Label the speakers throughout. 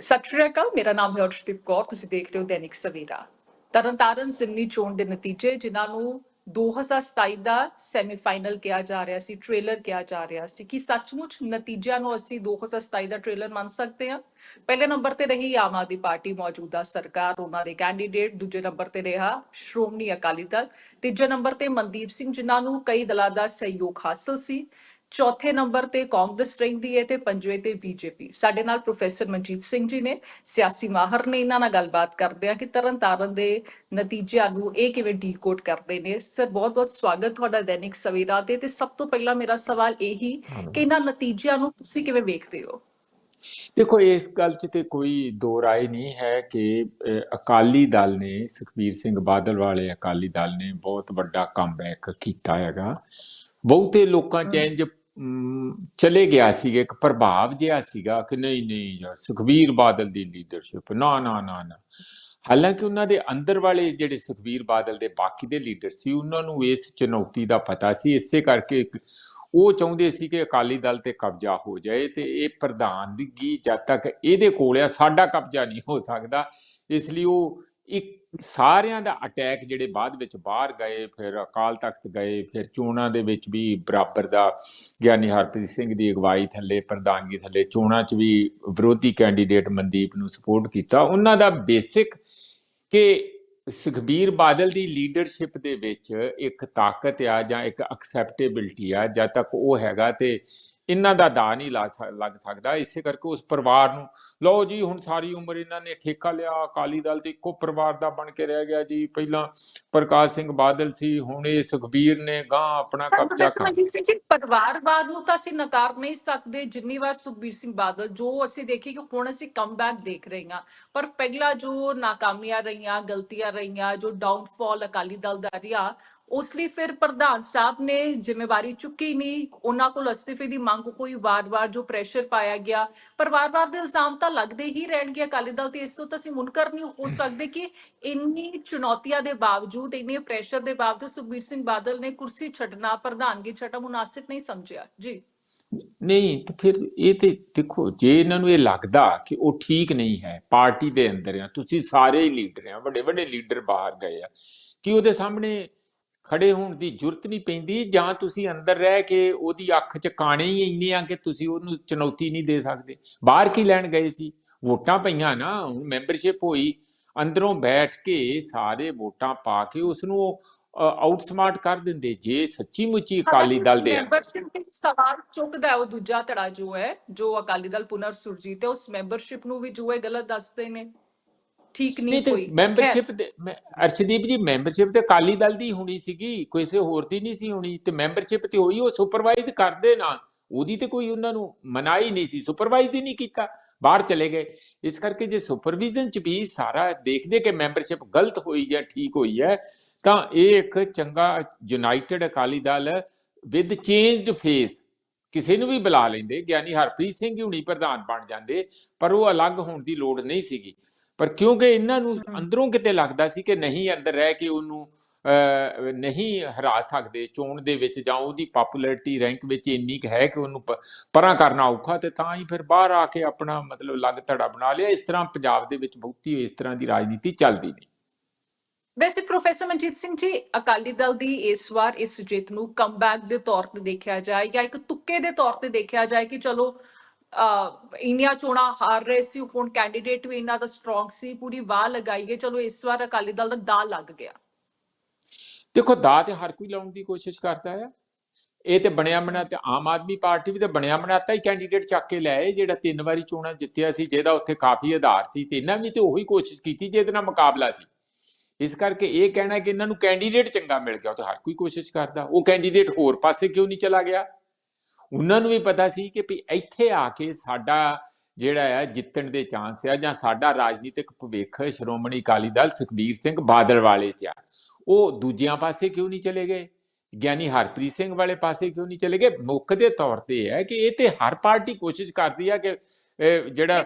Speaker 1: ਸਤਿ ਸ਼੍ਰੀ ਅਕਾਲ, ਮੇਰਾ ਨਾਮ ਹੈ ਅਰਸ਼ਦੀਪ ਕੌਰ, ਤੁਸੀਂ ਦੇਖ ਰਹੇ ਹੋ ਦੈਨਿਕ ਸਵੇਰਾ। ਤਰਨਤਾਰਨ ਜ਼ਿਮਨੀ ਚੋਣ ਦੇ ਨਤੀਜੇ, ਜਿਨ੍ਹਾਂ ਨੂੰ 2027 ਦਾ ਸੈਮੀਫਾਈਨਲ ਕਿਹਾ ਜਾ ਰਿਹਾ ਸੀ ਟ੍ਰੇਲਰ ਕਿਹਾ ਜਾ ਰਿਹਾ ਸੀ ਕਿ ਸੱਚਮੁੱਚ ਨਤੀਜਿਆਂ ਨੂੰ ਅਸੀਂ 2027 ਦਾ ਟ੍ਰੇਲਰ ਮੰਨ ਸਕਦੇ ਹਾਂ। ਪਹਿਲੇ ਨੰਬਰ ਤੇ ਰਹੀ ਆਮ ਆਦਮੀ ਪਾਰਟੀ ਮੌਜੂਦਾ ਸਰਕਾਰ, ਉਹਨਾਂ ਦੇ ਕੈਂਡੀਡੇਟ ਦੂਜੇ ਨੰਬਰ ਤੇ ਰਿਹਾ ਸ਼੍ਰੋਮਣੀ ਅਕਾਲੀ ਦਲ, ਤੀਜੇ ਨੰਬਰ ਤੇ ਮਨਦੀਪ ਸਿੰਘ, ਜਿਨ੍ਹਾਂ ਨੂੰ ਕਈ ਦਲਾਂ ਦਾ ਸਹਿਯੋਗ ਹਾਸਲ ਸੀ। ਚੌਥੇ ਨੰਬਰ ਤੇ ਕਾਂਗਰਸ ਰਹਿੰਦੀ ਹੈ ਤੇ ਪੰਜਵੇਂ ਤੇ ਬੀਜੇਪੀ। ਸਾਡੇ ਨਾਲ ਪ੍ਰੋਫੈਸਰ ਮਨਜੀਤ ਸਿੰਘ ਜੀ ਨੇ ਸਿਆਸੀ ਮਾਹਰ ਨੇ ਇਹਨਾਂ ਨਾਲ ਗੱਲਬਾਤ ਕਰਦੇ ਆ ਕਿ ਤਰਨਤਾਰਨ ਦੇ ਨਤੀਜਿਆਂ ਨੂੰ ਇਹ ਕਿਵੇਂ ਡੀਕੋਡ ਕਰਦੇ ਨੇ। ਸਰ ਬਹੁਤ ਬਹੁਤ ਸਵਾਗਤ ਤੁਹਾਡਾ ਦੈਨਿਕ ਸਵੇਰਾ ਤੇ ਤੇ ਸਭ ਤੋਂ ਪਹਿਲਾਂ ਮੇਰਾ ਸਵਾਲ ਇਹੀ ਕਿ ਇਹਨਾਂ ਨਤੀਜਿਆਂ ਨੂੰ ਤੁਸੀਂ ਕਿਵੇਂ ਵੇਖਦੇ ਹੋ?
Speaker 2: ਦੇਖੋ ਇਸ ਗੱਲ 'ਚ ਤੇ ਕੋਈ ਦੋ ਰਾਏ ਨਹੀਂ ਹੈ ਕਿ ਅਕਾਲੀ ਦਲ ਨੇ ਸੁਖਬੀਰ ਸਿੰਘ ਬਾਦਲ ਵਾਲੇ ਅਕਾਲੀ ਦਲ ਨੇ ਬਹੁਤ ਵੱਡਾ ਕਮਬੈਕ ਕੀਤਾ ਹੈਗਾ। ਬਹੁਤੇ ਲੋਕਾਂ 'ਚ ਇੰਜ ਚਲੇ ਗਿਆ ਸੀਗਾ, ਇੱਕ ਪ੍ਰਭਾਵ ਜਿਹਾ ਸੀਗਾ ਕਿ ਨਹੀਂ ਨਹੀਂ ਯਾਰ ਸੁਖਬੀਰ ਬਾਦਲ ਦੀ ਲੀਡਰਸ਼ਿਪ ਨਾ ਨਾ ਨਾ ਨਾ। ਹਾਲਾਂਕਿ ਉਹਨਾਂ ਦੇ ਅੰਦਰ ਵਾਲੇ ਜਿਹੜੇ ਸੁਖਬੀਰ ਬਾਦਲ ਦੇ ਬਾਕੀ ਦੇ ਲੀਡਰ ਸੀ, ਉਹਨਾਂ ਨੂੰ ਇਸ ਚੁਣੌਤੀ ਦਾ ਪਤਾ ਸੀ। ਇਸੇ ਕਰਕੇ ਉਹ ਚਾਹੁੰਦੇ ਸੀ ਕਿ ਅਕਾਲੀ ਦਲ ਤੇ ਕਬਜ਼ਾ ਹੋ ਜਾਏ ਤੇ ਇਹ ਪ੍ਰਧਾਨਗੀ ਜਦ ਤੱਕ ਇਹਦੇ ਕੋਲ ਆ, ਸਾਡਾ ਕਬਜ਼ਾ ਨਹੀਂ ਹੋ ਸਕਦਾ। ਇਸ ਲਈ ਉਹ ਇੱਕ ਸਾਰਿਆਂ ਦਾ ਅਟੈਕ ਜਿਹੜੇ ਬਾਅਦ ਵਿੱਚ ਬਾਹਰ ਗਏ, ਫਿਰ ਅਕਾਲ ਤਖਤ ਗਏ, ਫਿਰ ਚੋਣਾਂ ਦੇ ਵਿੱਚ ਵੀ ਬਰਾਬਰ ਦਾ ਗਿਆਨੀ ਹਰਪ੍ਰੀਤ ਸਿੰਘ ਦੀ ਅਗਵਾਈ ਥੱਲੇ, ਪ੍ਰਧਾਨਗੀ ਥੱਲੇ, ਚੋਣਾਂ 'ਚ ਵੀ ਵਿਰੋਧੀ ਕੈਂਡੀਡੇਟ ਮਨਦੀਪ ਨੂੰ ਸਪੋਰਟ ਕੀਤਾ। ਉਹਨਾਂ ਦਾ ਬੇਸਿਕ ਕਿ ਸੁਖਬੀਰ ਬਾਦਲ ਦੀ ਲੀਡਰਸ਼ਿਪ ਦੇ ਵਿੱਚ ਇੱਕ ਤਾਕਤ ਆ ਜਾਂ ਇੱਕ ਐਕਸੈਪਟੇਬਿਲਟੀ ਆ, ਜਦ ਤੱਕ ਉਹ ਹੈਗਾ ਤੇ ਇਹਨਾਂ ਦਾ ਦਾ ਨਹੀਂ ਲੱਗ ਸਕਦਾ। ਇਸੇ ਕਰਕੇ ਉਸ ਪਰਿਵਾਰ ਨੂੰ ਲਓ ਜੀ ਹੁਣ ਸਾਰੀ ਉਮਰ ਇਹਨਾਂ ਨੇ ਠੇਕਾ ਲਿਆ ਅਕਾਲੀ ਦਲ ਤੇ ਇੱਕੋ ਪਰਿਵਾਰ ਦਾ ਬਣ ਕੇ ਰਹਿ ਗਿਆ ਜੀ। ਪਹਿਲਾਂ ਪ੍ਰਕਾਸ਼ ਸਿੰਘ ਬਾਦਲ ਸੀ ਹੁਣ ਇਹ ਸੁਖਬੀਰ ਨੇ ਗਾਂ ਆਪਣਾ ਕਬਜ਼ਾ ਕਰ
Speaker 1: ਪਰਿਵਾਰਵਾਦ ਨੂੰ ਤਾਂ ਅਸੀਂ ਨਕਾਰ ਨਹੀਂ ਸਕਦੇ। ਜਿੰਨੀ ਵਾਰ ਸੁਖਬੀਰ ਸਿੰਘ ਬਾਦਲ ਜੋ ਅਸੀਂ ਦੇਖੀ ਕਿ ਹੁਣ ਅਸੀਂ ਕਮਬੈਕ ਦੇਖ ਰਹੇ ਹਾਂ। ਪਰ ਪਹਿਲਾ ਜੋ ਨਾਕਾਮੀਆਂ ਰਹੀਆਂ ਗਲਤੀਆਂ ਰਹੀਆਂ ਜੋ ਡਾਊਨਫਾਲ ਅਕਾਲੀ ਦਲ ਦਾ ਰਿਹਾ ਉਸ ਲਈ ਫਿਰ ਪ੍ਰਧਾਨ ਸਾਹਿਬ ਨੇ ਜ਼ਿੰਮੇਵਾਰੀ ਚੁੱਕੀ ਨਹੀਂ। ਉਹਨਾਂ ਕੋਲ ਅਸਤੀਫੇ ਦੀ ਮੰਗ ਹੋਈ। ਵਾਰ-ਵਾਰ ਜੋ ਪ੍ਰੈਸ਼ਰ ਪਾਇਆ ਗਿਆ ਪਰਿਵਾਰਵਾਦ ਦੇ ਇਲਜ਼ਾਮ ਤਾਂ ਲੱਗਦੇ ਹੀ ਰਹਿਣਗੇ। ਅਕਾਲੀ ਦਲ ਤੇ ਇਸ ਤੋਂ ਤਾਂ ਅਸੀਂ ਮੁਨਕਰ ਨਹੀਂ ਹੋ ਸਕਦੇ ਕਿ ਇੰਨੀ ਚੁਣੌਤੀਆਂ ਦੇ ਬਾਵਜੂਦ, ਇੰਨੇ ਪ੍ਰੈਸ਼ਰ ਦੇ ਬਾਵਜੂਦ ਸੁਖਬੀਰ ਸਿੰਘ ਬਾਦਲ ਨੇ ਕੁਰਸੀ ਛੱਡਣਾ, ਪ੍ਰਧਾਨਗੀ ਛੱਡਣਾ ਮੁਨਾਸਿਬ ਨਹੀਂ ਸਮਝਿਆ। ਜੀ।
Speaker 2: ਨਹੀਂ, ਤੇ ਫਿਰ ਇਹ ਤੇ ਦੇਖੋ, ਜੇ ਇਹਨਾਂ ਨੂੰ ਇਹ ਲੱਗਦਾ ਕਿ ਉਹ ਠੀਕ ਨਹੀਂ ਹੈ, ਪਾਰਟੀ ਦੇ ਅੰਦਰ ਆ, ਤੁਸੀਂ ਸਾਰੇ ਹੀ ਲੀਡਰ ਆ ਵੱਡੇ ਵੱਡੇ ਲੀਡਰ ਬਾਹਰ ਗਏ ਆ, ਕਿ ਉਹਦੇ ਸਾਹਮਣੇ ਖੜੇ ਹੋਣ ਦੀ ਜ਼ਰੂਰਤ ਨਹੀਂ ਪੈਂਦੀ ਜਾਂ ਤੁਸੀਂ ਅੰਦਰ ਰਹਿ ਕੇ ਉਹਦੀ ਅੱਖ 'ਚ ਕਾਣੇ ਹੀ ਇੰਨੇ ਆ ਕਿ ਤੁਸੀਂ ਉਹਨੂੰ ਚੁਣੌਤੀ ਨਹੀਂ ਦੇ ਸਕਦੇ। ਬਾਹਰ ਕੀ ਲੈਣ ਗਏ ਸੀ? ਵੋਟਾਂ ਪਈਆਂ ਨਾ ਹੁਣ ਮੈਂਬਰਸ਼ਿਪ ਹੋਈ। ਅੰਦਰੋਂ ਬੈਠ ਕੇ ਸਾਰੇ ਵੋਟਾਂ ਪਾ ਕੇ ਉਸ ਨੂੰ ਆਊਟਸਮਾਰਟ ਕਰ ਦਿੰਦੇ। ਜੇ ਸੱਚੀ ਮੁੱਚੀ ਅਕਾਲੀ ਦਲ ਦੇ
Speaker 1: ਮੈਂਬਰਸ਼ਿਪ ਤੇ ਸਵਾਲ ਚੁੱਕਦਾ ਉਹ ਦੂਜਾ ਧੜਾ ਜੋ ਹੈ ਜੋ ਅਕਾਲੀ ਦਲ ਪੁਨਰ ਸੁਰਜੀਤ ਹੈ ਉਸ ਮੈਂਬਰਸ਼ਿਪ ਨੂੰ ਵੀ ਜੋ ਹੈ ਗਲਤ ਦੱਸਦੇ ਨੇ। ਠੀਕ ਨਹੀਂ ਕੋਈ।
Speaker 2: ਮੈਂਬਰਸ਼ਿਪ ਅਰਸ਼ਦੀਪ ਜੀ ਮੈਂਬਰਸ਼ਿਪ ਤੇ ਅਕਾਲੀ ਦਲ ਦੀ ਹੋਣੀ ਸੀਗੀ ਕਿਸੇ ਹੋਰ ਦੀ ਨਹੀਂ ਸੀ ਹੋਣੀ ਤੇ ਮੈਂਬਰਸ਼ਿਪ ਤੇ ਹੋਈ ਉਹ ਸੁਪਰਵਾਈਜ਼ ਕਰਦੇ ਨਾ ਉਹਦੀ ਤੇ ਕੋਈ ਉਹਨਾਂ ਨੂੰ ਮਨਾਈ ਨਹੀਂ ਸੀ ਸੁਪਰਵਾਈਜ਼ ਹੀ ਨਹੀਂ ਕੀਤਾ ਬਾਹਰ ਚਲੇ ਗਏ। ਇਸ ਕਰਕੇ ਜੇ ਸੁਪਰਵਿਜ਼ਨ ਚ ਵੀ ਸਾਰਾ ਦੇਖਦੇ ਕਿ ਮੈਂਬਰਸ਼ਿਪ ਗਲਤ ਹੋਈ ਜਾਂ ਠੀਕ ਹੋਈ ਹੈ ਤਾਂ ਇਹ ਇੱਕ ਚੰਗਾ United Akali Dal with changed face ਕਿਸੇ ਨੂੰ ਵੀ ਬੁਲਾ ਲੈਂਦੇ। ਗਿਆਨੀ ਹਰਪ੍ਰੀਤ ਸਿੰਘ ਹੀ ਹੁਣੀ ਪ੍ਰਧਾਨ ਬਣ ਜਾਂਦੇ ਪਰ ਉਹ ਅਲੱਗ ਹੋਣ ਦੀ ਲੋੜ ਨਹੀਂ ਸੀਗੀ। ਪਰ ਕਿਉਂਕਿ ਇਹਨਾਂ ਨੂੰ। ਅੰਦਰੋਂ ਕਿਤੇ ਲੱਗਦਾ ਸੀ ਕਿ ਨਹੀਂ ਅੰਦਰ ਰਹਿ ਕੇ ਉਹਨੂੰ ਨਹੀਂ ਹਰਾ ਸਕਦੇ ਚੋਣ ਦੇ ਵਿੱਚ ਜਾਂ ਉਹਦੀ ਪਪੂਲੈਰਿਟੀ ਰੈਂਕ ਵਿੱਚ ਇੰਨੀ ਕੁ ਹੈ ਕਿ ਉਹਨੂੰ ਪਰਾਂ ਕਰਨਾ ਔਖਾ ਤੇ ਤਾਂ ਹੀ ਫਿਰ ਬਾਹਰ ਆ ਕੇ ਆਪਣਾ ਮਤਲਬ ਲੱਗ ਧੜਾ ਬਣਾ ਲਿਆ ਇਸ ਤਰ੍ਹਾਂ ਪੰਜਾਬ ਦੇ ਵਿੱਚ ਬਹੁਤੀ ਇਸ ਤਰ੍ਹਾਂ ਦੀ ਰਾਜਨੀਤੀ ਚੱਲਦੀ ਨਹੀਂ
Speaker 1: ਵੈਸੇ ਪ੍ਰੋਫੈਸਰ ਮਨਜੀਤ ਸਿੰਘ ਜੀ ਅਕਾਲੀ ਦਲ ਦੀ ਇਸ ਵਾਰ ਇਸ ਜਿੱਤ ਨੂੰ ਕਮਬੈਕ ਦੇ ਤੌਰ ਤੇ ਦੇਖਿਆ ਜਾਏ ਜਾਂ ਇੱਕ ਤੁੱਕੇ ਦੇ ਤੌਰ ਤੇ ਦੇਖਿਆ ਜਾਏ ਕਿ ਚਲੋ ਇੰਨੀਆਂ ਚੋਣਾਂ ਹਾਰ ਰਹੇ ਸੀ, ਹੁਣ ਕੈਂਡੀਡੇਟ ਵੀ ਇਹਨਾਂ ਦਾ ਸਟਰੋਂਗ ਸੀ, ਪੂਰੀ ਵਾਹ ਲਗਾਈ ਗਈ, ਚਲੋ ਇਸ ਵਾਰ ਅਕਾਲੀ ਦਲ ਦਾ ਦਾ ਲੱਗ ਗਿਆ।
Speaker 2: ਦੇਖੋ ਦਾ ਤੇ ਹਰ ਕੋਈ ਲਾਉਣ ਦੀ ਕੋਸ਼ਿਸ਼ ਕਰਦਾ ਹੈ ਇਹ ਤੇ ਬਣਿਆ ਬਣਾ ਤੇ ਆਮ ਆਦਮੀ ਪਾਰਟੀ ਵੀ ਤੇ ਬਣਿਆ ਬਣਾਤਾ ਹੀ ਕੈਂਡੀਡੇਟ ਚੱਕ ਕੇ ਲਿਆਏ ਜਿਹੜਾ ਤਿੰਨ ਵਾਰੀ ਚੋਣਾਂ ਜਿੱਤਿਆ ਸੀ, ਜਿਹਦਾ ਉੱਥੇ ਕਾਫੀ ਆਧਾਰ ਸੀ, ਤੇ ਇਹਨਾਂ ਵੀ ਤੇ ਉਹੀ ਕੋਸ਼ਿਸ਼ ਕੀਤੀ ਜਿਹਦੇ ਨਾਲ ਮੁਕਾਬਲਾ ਸੀ। ਇਸ ਕਰਕੇ ਇਹ ਕਹਿਣਾ ਕਿ ਇਹਨਾਂ ਨੂੰ ਕੈਂਡੀਡੇਟ ਚੰਗਾ ਮਿਲ ਗਿਆ ਤੇ ਹਰ ਕੋਈ ਕੋਸ਼ਿਸ਼ ਕਰਦਾ। ਉਹ ਕੈਂਡੀਡੇਟ ਹੋਰ ਪਾਸੇ ਕਿਉਂ ਨਹੀਂ ਚਲਾ ਗਿਆ? ਉਹਨਾਂ ਨੂੰ ਵੀ ਪਤਾ ਸੀ ਕਿ ਵੀ ਇੱਥੇ ਆ ਕੇ ਸਾਡਾ ਜਿਹੜਾ ਹੈ ਜਿੱਤਣ ਦੇ ਚਾਂਸ ਆ ਜਾਂ ਸਾਡਾ ਰਾਜਨੀਤਿਕ ਭਵਿੱਖ ਸ਼੍ਰੋਮਣੀ ਅਕਾਲੀ ਦਲ ਸੁਖਬੀਰ ਸਿੰਘ ਬਾਦਲ ਵਾਲੇ ਚ ਆ। ਉਹ ਦੂਜਿਆਂ ਪਾਸੇ ਕਿਉਂ ਨਹੀਂ ਚਲੇ ਗਏ? ਗਿਆਨੀ ਹਰਪ੍ਰੀਤ ਸਿੰਘ ਵਾਲੇ ਪਾਸੇ ਕਿਉਂ ਨਹੀਂ ਚਲੇ ਗਏ? ਮੁੱਖ ਦੇ ਤੌਰ ਤੇ ਹੈ ਕਿ ਇਹ ਤੇ ਹਰ ਪਾਰਟੀ ਕੋਸ਼ਿਸ਼ ਕਰਦੀ ਆ ਕਿ ਜਿਹੜਾ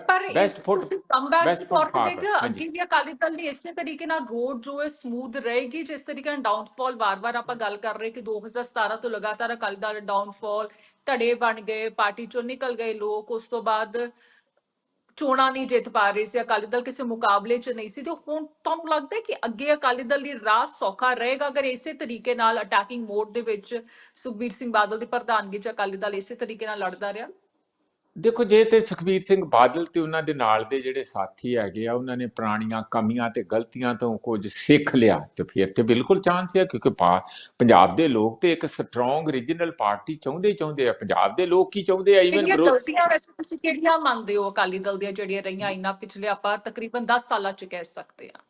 Speaker 2: foot-
Speaker 1: ਤੁਸੀਂ ਕਮਬੈਕ ਦੇ ਤੌਰ ਤੇ ਦੇਖਿਆ। ਅੱਗੇ ਵੀ ਅਕਾਲੀ ਦਲ ਦੀ ਇਸੇ ਤਰੀਕੇ ਨਾਲ ਰੋਡ ਜੋ ਹੈ ਸਮੂਥ ਰਹੇਗੀ ਜਿਸ ਤਰੀਕੇ ਨਾਲ ਡਾਊਨਫਾਲ ਵਾਰ-ਵਾਰ ਆਪਾਂ ਗੱਲ ਕਰ ਰਹੇ ਕਿ 2017 ਤੋਂ ਲਗਾਤਾਰ ਅਕਾਲੀ ਦਲ ਡਾਊਨਫਾਲ ਧੜੇ ਬਣ ਗਏ, ਪਾਰਟੀ ਚੋਂ ਨਿਕਲ ਗਏ ਲੋਕ, ਉਸ ਤੋਂ ਬਾਅਦ ਚੋਣਾਂ ਨਹੀਂ ਜਿੱਤ ਪਾ ਰਹੀ ਸੀ, ਅਕਾਲੀ ਦਲ ਕਿਸੇ ਮੁਕਾਬਲੇ 'ਚ ਨਹੀਂ ਸੀ ਤੇ ਹੁਣ ਤੁਹਾਨੂੰ ਲੱਗਦਾ ਹੈ ਕਿ ਅੱਗੇ ਅਕਾਲੀ ਦਲ ਦੀ ਰਾਹ ਸੌਖਾ ਰਹੇਗਾ? ਅਗਰ ਇਸੇ ਤਰੀਕੇ ਨਾਲ ਅਟੈਕਿੰਗ ਮੋਡ ਦੇ ਵਿੱਚ ਸੁਖਬੀਰ ਸਿੰਘ ਬਾਦਲ ਦੀ ਪ੍ਰਧਾਨਗੀ 'ਚ ਅਕਾਲੀ ਦਲ ਇਸੇ ਤਰੀਕੇ ਨਾਲ ਲੜਦਾ ਰਿਹਾ?
Speaker 2: ਦੇਖੋ ਜੇ ਤੇ ਸੁਖਬੀਰ ਸਿੰਘ ਬਾਦਲ ਤੇ ਉਹਨਾਂ ਦੇ ਨਾਲ ਦੇ ਜਿਹੜੇ ਸਾਥੀ ਹੈਗੇ ਆ ਉਹਨਾਂ ਨੇ ਪੁਰਾਣੀਆਂ ਕਮੀਆਂ ਤੇ ਗਲਤੀਆਂ ਤੋਂ ਕੁਝ ਸਿੱਖ ਲਿਆ ਤੇ ਫਿਰ ਤੇ ਬਿਲਕੁਲ ਚਾਂਸ ਹੈ ਕਿਉਂਕਿ ਪੰਜਾਬ ਦੇ ਲੋਕ ਤੇ ਇੱਕ ਸਟਰੋਂਗ ਰੀਜਨਲ ਪਾਰਟੀ ਚਾਹੁੰਦੇ ਚਾਹੁੰਦੇ ਆ। ਪੰਜਾਬ ਦੇ ਲੋਕ ਕੀ ਚਾਹੁੰਦੇ ਆ? ਈਵਨ
Speaker 1: ਕਿਹੜੀਆਂ ਗਲਤੀਆਂ ਵੈਸੇ ਤੁਸੀਂ ਕਿਹੜੀਆਂ ਮੰਨਦੇ ਹੋ? ਅਕਾਲੀ ਦਲ ਦੀਆਂ ਜਿਹੜੀਆਂ ਰਹੀਆਂ ਇਹਨਾਂ ਪਿਛਲੇ ਆਪਾਂ ਤਕਰੀਬਨ 10 ਸਾਲਾਂ 'ਚ ਕਹਿ ਸਕਦੇ ਹਾਂ।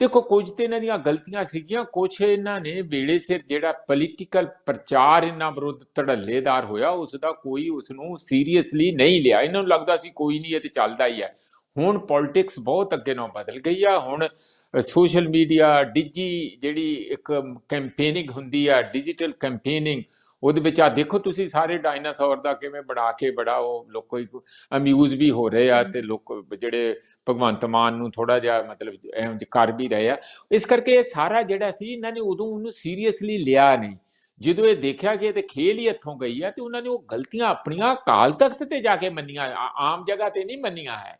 Speaker 2: ਦੇਖੋ, ਕੁਝ ਤੇ ਇਹਨਾਂ ਦੀਆਂ ਗਲਤੀਆਂ ਸੀਗੀਆਂ, ਕੁਝ ਇਹਨਾਂ ਨੇ ਵੇਲੇ ਸਿਰ ਜਿਹੜਾ ਪੋਲੀਟੀਕਲ ਪ੍ਰਚਾਰ ਇਹਨਾਂ ਵਿਰੁੱਧ ਧੜੱਲੇਦਾਰ ਹੋਇਆ ਉਸ ਦਾ ਕੋਈ ਉਸ ਨੂੰ ਸੀਰੀਅਸਲੀ ਨਹੀਂ ਲਿਆ। ਇਹਨਾਂ ਨੂੰ ਲੱਗਦਾ ਸੀ ਕੋਈ ਨਹੀਂ, ਇਹ ਤੇ ਚੱਲਦਾ ਹੀ ਹੈ। ਹੁਣ ਪੋਲਿਟਿਕਸ ਬਹੁਤ ਅੱਗੇ ਨਾਲ ਬਦਲ ਗਈ ਆ। ਹੁਣ ਸੋਸ਼ਲ ਮੀਡੀਆ ਡਿਜੀ ਜਿਹੜੀ ਇੱਕ ਕੈਂਪੇਨਿੰਗ ਹੁੰਦੀ ਆ ਡਿਜੀਟਲ ਕੈਂਪੇਨਿੰਗ ਉਹਦੇ ਵਿੱਚ ਆ, ਦੇਖੋ ਤੁਸੀਂ ਸਾਰੇ ਡਾਇਨਾਸੌਰ ਦਾ ਕਿਵੇਂ ਬਣਾ ਕੇ ਬੜਾ ਉਹ, ਲੋਕੋ ਅਮਿਊਜ਼ ਵੀ ਹੋ ਰਹੇ ਆ ਤੇ ਲੋਕ ਜਿਹੜੇ ਭਗਵੰਤ ਮਾਨ ਨੂੰ ਥੋੜਾ ਜਿਹਾ ਮਤਲਬ ਇਹੋ ਜਿਹੇ ਕਰ ਵੀ ਰਹੇ ਆ। ਇਸ ਕਰਕੇ ਇਹ ਸਾਰਾ ਜਿਹੜਾ ਸੀ, ਇਹਨਾਂ ਨੇ ਉਦੋਂ ਉਹਨੂੰ ਸੀਰੀਅਸਲੀ ਲਿਆ ਨਹੀਂ। ਜਦੋਂ ਇਹ ਦੇਖਿਆ ਕਿ ਇਹ ਤੇ ਖੇਲ ਹੀ ਇੱਥੋਂ ਗਈ ਆ, ਤੇ ਉਹਨਾਂ ਨੇ ਉਹ ਗਲਤੀਆਂ ਆਪਣੀਆਂ ਕਾਲ ਤਖਤ ਤੇ ਜਾ ਕੇ ਮੰਨੀਆਂ, ਆ- ਆਮ ਜਗ੍ਹਾ ਤੇ ਨਹੀਂ ਮੰਨੀਆਂ ਹੈ।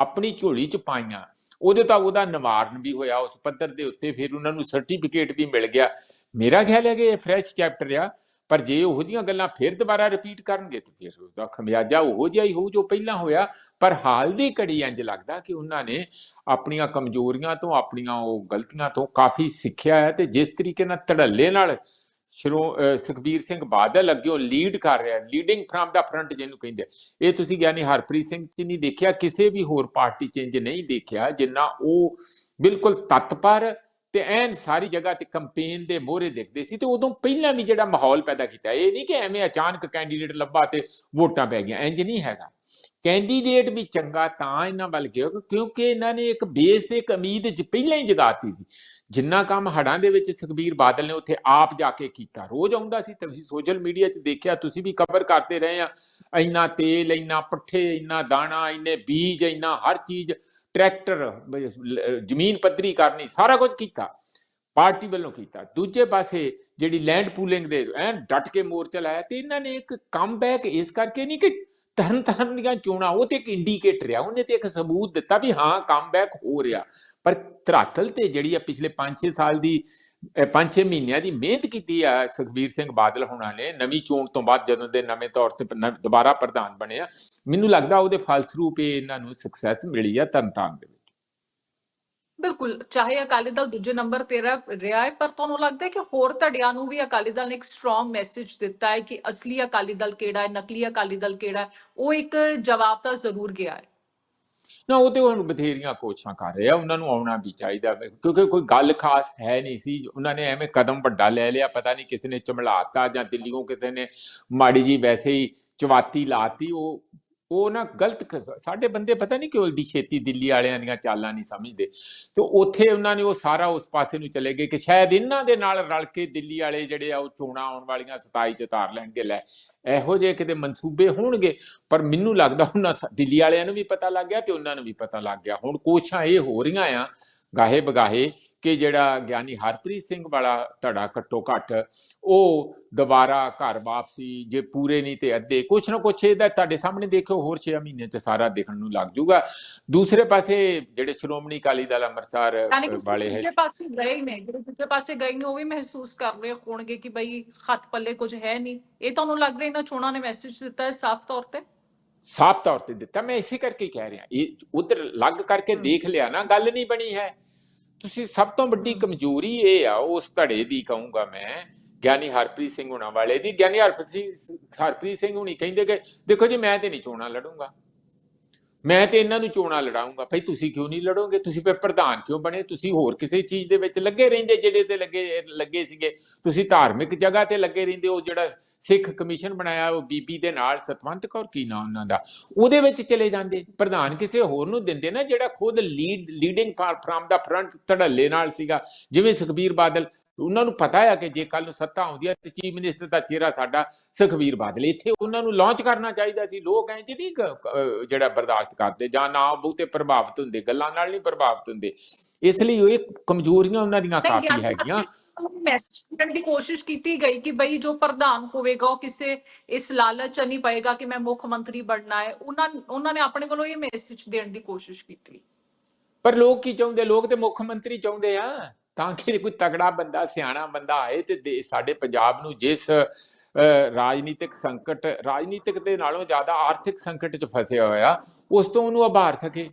Speaker 2: ਆਪਣੀ ਝੋਲੀ ਚ ਪਾਈਆਂ। ਉਹਦੇ ਤਾਂ ਉਹਦਾ ਨਿਵਾਰਨ ਵੀ ਹੋਇਆ, ਉਸ ਪੱਧਰ ਦੇ ਉੱਤੇ ਫਿਰ ਉਹਨਾਂ ਨੂੰ ਸਰਟੀਫਿਕੇਟ ਵੀ ਮਿਲ ਗਿਆ। ਮੇਰਾ ਖਿਆਲ ਹੈ ਕਿ ਇਹ ਫਰੈਸ਼ ਚੈਪਟਰ ਆ। ਪਰ ਜੇ ਉਹੋ ਜਿਹੀਆਂ ਗੱਲਾਂ ਫਿਰ ਦੁਬਾਰਾ ਰਿਪੀਟ ਕਰਨਗੇ ਤੇ ਫਿਰ ਉਹਦਾ ਖਮਿਆਜਾ ਉਹੋ ਜਿਹਾ ਹੀ ਹੋਊ ਜੋ ਪਹਿਲਾਂ ਹੋਇਆ। ਪਰ ਹਾਲ ਦੀ ਘੜੀ ਇੰਜ ਲੱਗਦਾ ਕਿ ਉਹਨਾਂ ਨੇ ਆਪਣੀਆਂ ਕਮਜ਼ੋਰੀਆਂ ਤੋਂ ਆਪਣੀਆਂ ਉਹ ਗਲਤੀਆਂ ਤੋਂ ਕਾਫੀ ਸਿੱਖਿਆ ਹੈ ਤੇ ਜਿਸ ਤਰੀਕੇ ਨਾਲ ਧੜੱਲੇ ਨਾਲ ਸ਼੍ਰੋ ਸੁਖਬੀਰ ਸਿੰਘ ਬਾਦਲ ਅੱਗਿਓਂ ਲੀਡ ਕਰ ਰਿਹਾ ਲੀਡਿੰਗ ਫਰਮ ਦਾ ਫਰੰਟ ਜਿਹਨੂੰ ਕਹਿੰਦੇ ਇਹ ਤੁਸੀਂ ਗਿਆਨੀ ਹਰਪ੍ਰੀਤ ਸਿੰਘ ਚ ਨਹੀਂ ਦੇਖਿਆ, ਕਿਸੇ ਵੀ ਹੋਰ ਪਾਰਟੀ ਚ ਇੰਜ ਨਹੀਂ ਦੇਖਿਆ ਜਿੰਨਾ ਉਹ ਬਿਲਕੁਲ ਤਤਪਰ ਤੇ ਐਨ ਸਾਰੀ ਜਗ੍ਹਾ ਤੇ ਕੰਪੇਨ ਦੇ ਮੋਹਰੇ ਦੇਖਦੇ ਸੀ ਤੇ ਉਦੋਂ ਪਹਿਲਾਂ ਵੀ ਜਿਹੜਾ ਮਾਹੌਲ ਪੈਦਾ ਕੀਤਾ, ਇਹ ਨਹੀਂ ਕਿ ਐਵੇਂ ਅਚਾਨਕ ਕੈਂਡੀਡੇਟ ਲੱਭਾ ਤੇ ਵੋਟਾਂ ਪੈ ਗਈਆਂ ਇੰਜ ਨਹੀਂ ਹੈਗਾ। ਕੈਂਡੀਡੇਟ ਵੀ ਚੰਗਾ ਤਾਂ ਇਹਨਾਂ ਵੱਲ ਗਿਆ ਕਿਉਂਕਿ ਇਹਨਾਂ ਨੇ ਇੱਕ ਬੇਸ ਤੇ ਇੱਕ ਉਮੀਦ ਜ ਪਹਿਲਾਂ ਹੀ ਜਗਾਤੀ ਸੀ। ਜਿੰਨਾ ਕੰਮ ਹੜਾਂ ਦੇ ਵਿੱਚ ਸੁਖਬੀਰ ਬਾਦਲ ਨੇ ਉੱਥੇ ਆਪ ਜਾ ਕੇ ਕੀਤਾ, ਰੋਜ਼ ਆਉਂਦਾ ਸੀ ਤੁਸੀਂ ਸੋਸ਼ਲ ਮੀਡੀਆ 'ਚ ਦੇਖਿਆ, ਤੁਸੀਂ ਵੀ ਕਵਰ ਕਰਦੇ ਰਹੇ ਆ, ਇੰਨਾ ਤੇਲ, ਇੰਨਾ ਪੱਠੇ, ਇੰਨਾ ਦਾਣਾ, ਇੰਨੇ ਬੀਜ, ਇੰਨਾ ਹਰ ਚੀਜ਼ ਟਰੈਕਟਰ ਜ਼ਮੀਨ ਪੱਧਰੀ ਕਰਨੀ, ਸਾਰਾ ਕੁਝ ਕੀਤਾ। ਪਾਰਟੀ ਵੱਲੋਂ ਕੀਤਾ। ਦੂਜੇ ਪਾਸੇ ਜਿਹੜੀ ਲੈਂਡ ਪੂਲਿੰਗ ਦੇ ਐਨ ਡਟ ਕੇ ਮੋਰਚਾ ਲਾਇਆ ਤੇ ਇਹਨਾਂ ਨੇ ਇੱਕ ਕਮਬੈਕ ਇਸ ਕਰਕੇ ਨਹੀਂ ਕਿ ਤਰਨ ਤਰਨ ਦੀਆਂ ਚੋਣਾਂ, ਉਹ ਤੇ ਇੱਕ ਇੰਡੀਕੇਟਰ ਆ ਉਹਨੇ ਤੇ ਇੱਕ ਸਬੂਤ ਦਿੱਤਾ ਵੀ ਹਾਂ ਕਮਬੈਕ ਹੋ ਰਿਹਾ। ਪਰ ਧਰਾਤਲ ਤੇ ਜਿਹੜੀ ਆ ਪਿਛਲੇ 5-6 ਸਾਲ ਦੀ 5-6 ਮਹੀਨਿਆਂ ਦੀ ਮਿਹਨਤ ਕੀਤੀ ਆ ਸੁਖਬੀਰ ਸਿੰਘ ਬਾਦਲ ਹੋਣਾ ਨੇ, ਨਵੀਂ ਚੋਣ ਤੋਂ ਬਾਅਦ ਜਦੋਂ ਦੇ ਨਵੇਂ ਤੌਰ ਤੇ ਦੁਬਾਰਾ ਪ੍ਰਧਾਨ ਬਣੇ ਆ, ਮੈਨੂੰ ਲੱਗਦਾ ਉਹਦੇ ਫਲਸਰੂਪ ਇਹਨਾਂ ਨੂੰ ਸਕਸੈਸ ਮਿਲੀ ਆ ਤਰਨਤਾਰਨ ਦੇ ਵਿੱਚ।
Speaker 1: ਬਿਲਕੁਲ, ਚਾਹੇ ਅਕਾਲੀ ਦਲ ਦੂਜੇ ਨੰਬਰ ਤੇ ਰਿਹਾ ਹੈ, ਪਰ ਤੁਹਾਨੂੰ ਲੱਗਦਾ ਹੈ ਕਿ ਹੋਰ ਧੜਿਆਂ ਨੂੰ ਵੀ ਅਕਾਲੀ ਦਲ ਨੇ ਇੱਕ ਸਟਰੋਂਗ ਮੈਸੇਜ ਦਿੱਤਾ ਹੈ ਕਿ ਅਸਲੀ ਅਕਾਲੀ ਦਲ ਕਿਹੜਾ ਹੈ, ਨਕਲੀ ਅਕਾਲੀ ਦਲ ਕਿਹੜਾ ਹੈ, ਉਹ ਇੱਕ ਜਵਾਬ ਤਾਂ ਜ਼ਰੂਰ ਗਿਆ ਹੈ।
Speaker 2: ਨਾ, ਉਹ ਤੇ ਹੁਣ ਬਥੇਰੀਆਂ ਕੋਸ਼ਿਸ਼ਾਂ ਕਰ ਰਹੇ ਆ ਉਹਨਾਂ ਨੂੰ ਆਉਣਾ ਵੀ ਚਾਹੀਦਾ। ਕਿਉਂਕਿ ਕੋਈ ਗੱਲ ਖਾਸ ਹੈ ਨਹੀਂ ਸੀ, ਉਹਨਾਂ ਨੇ ਐਵੇਂ ਕਦਮ ਵੱਡਾ ਲੈ ਲਿਆ, ਪਤਾ ਨਹੀਂ ਕਿਸੇ ਨੇ ਚਮਲਾਤਾ ਜਾਂ ਦਿੱਲੀੋਂ ਕਿਸੇ ਨੇ ਮਾੜੀ ਜੀ ਵੈਸੇ ਹੀ ਚਵਾਤੀ ਲਾਤੀ, ਉਹ ਉਹ ਨਾ ਗਲਤ ਸਾਡੇ ਬੰਦੇ ਪਤਾ ਨਹੀਂ ਕਿਉਂ ਏਡੀ ਛੇਤੀ ਦਿੱਲੀ ਵਾਲਿਆਂ ਦੀਆਂ ਚਾਲਾਂ ਨਹੀਂ ਸਮਝਦੇ। ਤੇ ਉੱਥੇ ਉਹਨਾਂ ਨੇ ਉਹ ਸਾਰਾ ਉਸ ਪਾਸੇ ਨੂੰ ਚਲੇ ਗਏ ਕਿ ਸ਼ਾਇਦ ਇਹਨਾਂ ਦੇ ਨਾਲ ਰਲ ਕੇ ਦਿੱਲੀ ਵਾਲੇ ਜਿਹੜੇ ਆ, ਉਹ ਚੋਣਾਂ ਆਉਣ ਵਾਲੀਆਂ 27 ਚ ਉਤਾਰ ਲੈਣਗੇ, ਲੈ ਇਹੋ ਜਿਹੇ ਕਿਤੇ ਮਨਸੂਬੇ ਹੋਣਗੇ, ਪਰ ਮੈਨੂੰ ਲੱਗਦਾ ਉਹਨਾਂ ਦਿੱਲੀ ਵਾਲਿਆਂ ਨੂੰ ਵੀ ਪਤਾ ਲੱਗ ਗਿਆ ਤੇ ਉਹਨਾਂ ਨੂੰ ਵੀ ਪਤਾ ਲੱਗ ਗਿਆ। ਹੁਣ ਕੋਸ਼ਿਸ਼ਾਂ ਇਹ ਹੋ ਰਹੀਆਂ ਆ ਗਾਹੇ ਬਗਾਹੇ ਕਿ ਜਿਹੜਾ ਗਿਆਨੀ ਹਰਪ੍ਰੀਤ ਸਿੰਘ ਵਾਲਾ ਧੜਾ ਘੱਟੋ ਘੱਟ ਉਹ ਦੁਬਾਰਾ ਘਰ ਵਾਪਸੀ ਜੇ ਪੂਰੇ ਨਹੀਂ ਤੇ ਅੱਧੇ ਕੁਛ ਨਾ ਕੁਛ ਇਹਦਾ ਤੁਹਾਡੇ ਸਾਹਮਣੇ ਦੇਖੋ ਹੋਰ 6 ਮਹੀਨਿਆਂ ਚ ਸਾਰਾ ਦੇਖਣ ਨੂੰ ਲੱਗ ਜਾਊਗਾ। ਦੂਸਰੇ ਪਾਸੇ ਜਿਹੜੇ ਸ਼੍ਰੋਮਣੀ ਅਕਾਲੀ ਦਲ ਅੰਮ੍ਰਿਤਸਰ ਵਾਲੇ ਹੈ
Speaker 1: ਦੂਜੇ ਪਾਸੇ ਗਏ ਨੇ ਜਿਹੜੇ ਦੂਜੇ ਪਾਸੇ ਗਏ ਨੇ ਉਹ ਵੀ ਮਹਿਸੂਸ ਕਰ ਰਹੇ ਹੋਣਗੇ ਕਿ ਬਈ ਹੱਥ ਪੱਲੇ ਕੁਝ ਹੈ ਨਹੀਂ। ਇਹ ਤੁਹਾਨੂੰ ਲੱਗ ਰਿਹਾ ਇਹਨਾਂ ਚੋਣਾਂ ਨੇ ਮੈਸੇਜ ਦਿੱਤਾ ਹੈ ਸਾਫ਼ ਤੌਰ ਤੇ?
Speaker 2: ਸਾਫ਼ ਤੌਰ ਤੇ ਦਿੱਤਾ ਮੈਂ ਇਸੇ ਕਰਕੇ ਕਹਿ ਰਿਹਾ। ਇਹ ਉਧਰ ਲੱਗ ਕਰਕੇ। ਦੇਖ ਲਿਆ ਨਾ ਗੱਲ ਨਹੀਂ ਬਣੀ ਹੈ। ਤੁਸੀਂ ਸਭ ਤੋਂ ਵੱਡੀ ਕਮਜ਼ੋਰੀ ਇਹ ਆ, ਉਸ ਧੜੇ ਦੀ ਕਹੂੰਗਾ ਮੈਂ, ਗਿਆਨੀ ਹਰਪ੍ਰੀਤ ਸਿੰਘ ਹੁਣਾਂ ਵਾਲੇ ਦੀ। ਗਿਆਨੀ ਹਰਪ੍ਰੀਤ ਸਿੰਘ ਹਰਪ੍ਰੀਤ ਸਿੰਘ ਹੁਣੀ ਕਹਿੰਦੇ ਕਿ, ਦੇਖੋ ਜੀ, ਮੈਂ ਤੇ ਨਹੀਂ ਚੋਣਾਂ ਲੜੂੰਗਾ। ਮੈਂ ਤੇ ਇਹਨਾਂ ਨੂੰ ਚੋਣਾਂ ਲੜਾਉਂਗਾ ਭਾਈ ਤੁਸੀਂ ਕਿਉਂ ਨਹੀਂ ਲੜੋਗੇ? ਤੁਸੀਂ ਫਿਰ ਪ੍ਰਧਾਨ ਕਿਉਂ ਬਣੇ? ਤੁਸੀਂ ਹੋਰ ਕਿਸੇ ਚੀਜ਼ ਦੇ ਵਿੱਚ ਲੱਗੇ ਰਹਿੰਦੇ, ਜਿਹੜੇ ਤੇ ਲੱਗੇ ਲੱਗੇ ਸੀਗੇ। ਤੁਸੀਂ ਧਾਰਮਿਕ ਜਗ੍ਹਾ ਤੇ ਲੱਗੇ ਰਹਿੰਦੇ, ਉਹ ਜਿਹੜਾ ਸਿੱਖ ਕਮਿਸ਼ਨ ਬਣਾਇਆ ਉਹ ਬੀਬੀ ਦੇ ਨਾਲ ਸਤਵੰਤ ਕੌਰ ਕੀ ਨਾਮ ਉਹਨਾਂ ਦਾ? ਉਹਦੇ ਵਿੱਚ ਚਲੇ ਜਾਂਦੇ। ਪ੍ਰਧਾਨ ਕਿਸੇ ਹੋਰ ਨੂੰ ਦਿੰਦੇ ਨਾ ਜਿਹੜਾ ਖੁਦ lead leading from the front ਧੜੱਲੇ ਨਾਲ ਸੀਗਾ ਜਿਵੇਂ ਸੁਖਬੀਰ ਬਾਦਲ। ਉਹਨਾਂ ਨੂੰ ਪਤਾ ਹੈ ਕਿ ਜੇ ਕੱਲ ਨੂੰ ਸੱਤਾ ਆਉਂਦੀ ਹੈ ਤੇ ਚੀਫ ਮਿਨਿਸਟਰ ਦਾ ਚਿਹਰਾ ਸਾਡਾ ਸੁਖਬੀਰ ਬਾਦਲ। ਇੱਥੇ ਉਹਨਾਂ ਨੂੰ ਲਾਂਚ ਕਰਨਾ ਚਾਹੀਦਾ ਸੀ। ਲੋਕ ਐਂ ਚ ਨਹੀਂ ਜਿਹੜਾ ਬਰਦਾਸ਼ਤ ਕਰਦੇ ਜਾਂ ਨਾ ਬਹੁਤੇ ਪ੍ਰਭਾਵਿਤ ਹੁੰਦੇ ਗੱਲਾਂ ਨਾਲ ਨਹੀਂ ਪ੍ਰਭਾਵਿਤ ਹੁੰਦੇ। ਇਸ ਲਈ ਉਹ ਕਮਜ਼ੋਰੀਆਂ ਉਹਨਾਂ ਦੀਆਂ ਕਾਫੀ ਹੈਗੀਆਂ।
Speaker 1: ਮੈਸੇਜ ਦੇਣ ਦੀ ਕੋਸ਼ਿਸ਼ ਕੀਤੀ ਗਈ ਕਿ ਬਈ ਜੋ ਪ੍ਰਧਾਨ ਹੋਵੇਗਾ ਉਹ ਕਿਸੇ ਇਸ ਲਾਲਚ ਨਹੀਂ ਪਏਗਾ ਕਿ ਮੈਂ ਮੁੱਖ ਮੰਤਰੀ ਬਣਨਾ ਹੈ। ਉਹਨਾਂ ਉਹਨਾਂ ਨੇ ਆਪਣੇ ਵੱਲੋਂ ਇਹ ਮੈਸੇਜ ਦੇਣ ਦੀ ਕੋਸ਼ਿਸ਼ ਕੀਤੀ।
Speaker 2: ਪਰ ਲੋਕ ਕੀ ਚਾਹੁੰਦੇ? ਲੋਕ ਤੇ ਮੁੱਖ ਮੰਤਰੀ ਚਾਹੁੰਦੇ ਆ ਤਾਂ ਕਿ ਕੋਈ ਤਗੜਾ ਬੰਦਾ, ਸਿਆਣਾ ਬੰਦਾ ਆਏ ਤੇ ਸਾਡੇ ਪੰਜਾਬ ਨੂੰ ਜਿਸ ਰਾਜਨੀਤਿਕ ਸੰਕਟ, ਰਾਜਨੀਤਿਕ ਦੇ ਨਾਲੋਂ ਜ਼ਿਆਦਾ ਆਰਥਿਕ ਸੰਕਟ 'ਚ ਫਸਿਆ ਹੋਇਆ, ਉਸ ਤੋਂ ਉਹਨੂੰ ਉਭਾਰ ਸਕੇ।